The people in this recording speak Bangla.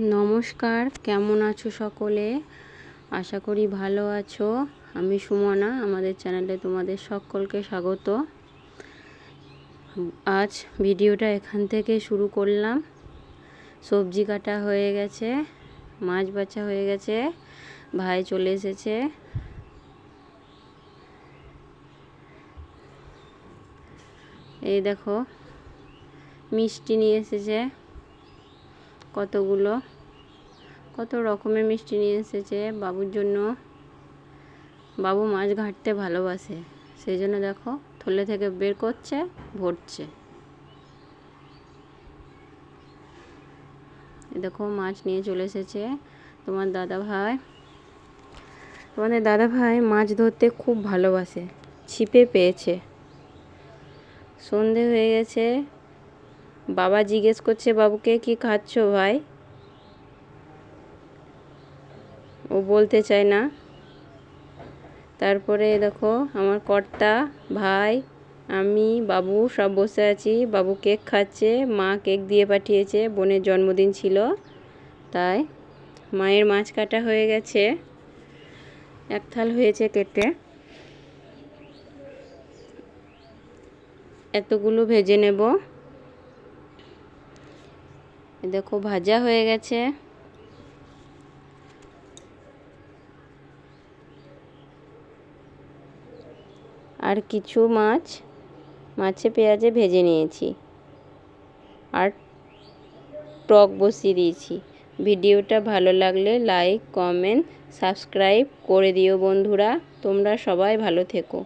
নমস্কার, কেমন আছো সকলে? আশা করি ভালো আছো। আমি সুমনা, আমাদের চ্যানেলে তোমাদের সকলকে স্বাগত। আজ ভিডিওটা এখান থেকে শুরু করলাম। সবজি কাটা হয়ে গেছে, মাছ বাছা হয়ে গেছে, ভাই চলে এসেছে। এই দেখো, মিষ্টি নিয়ে এসেছে। কতগুলো? কত রকমের মিষ্টি নিয়ে এসেছে বাবুর জন্য। বাবু মাছ ঘাটতে ভালোবাসে, সেই জন্য দেখো থলে থেকে বের করছে, ভরছে। দেখো মাছ নিয়ে চলে এসেছে তোমার দাদা ভাই। তোমাদের দাদা ভাই মাছ ধরতে খুব ভালোবাসে, ছিপে পেয়েছে। সন্ধে হয়ে গেছে বাবা জিজ্ঞেস করছে, বাবুকে কি খাচ্ছ ভাই? ও বলতে চায় না। তারপরে দেখো, আমার কর্তা, ভাই, আমি, বাবু সব বসে আছি। বাবু কেক খাচ্ছে, মা কেক দিয়ে পাঠিয়েছে, বোনের জন্মদিন ছিল। তাই মায়ের মাছ কাটা হয়ে গেছে। এক থাল হয়েছে কেটে। এতগুলো ভেজে নেব। দেখো, ভাজা হয়ে গেছে। আর কিছু মাছ, মাছে পেঁয়াজে ভেজে নিয়েছি। আর টক বসিয়ে দিয়েছি। ভিডিওটা ভালো লাগলে লাইক, কমেন্ট, সাবস্ক্রাইব করে দিও বন্ধুরা। তোমরা সবাই ভালো থেকো।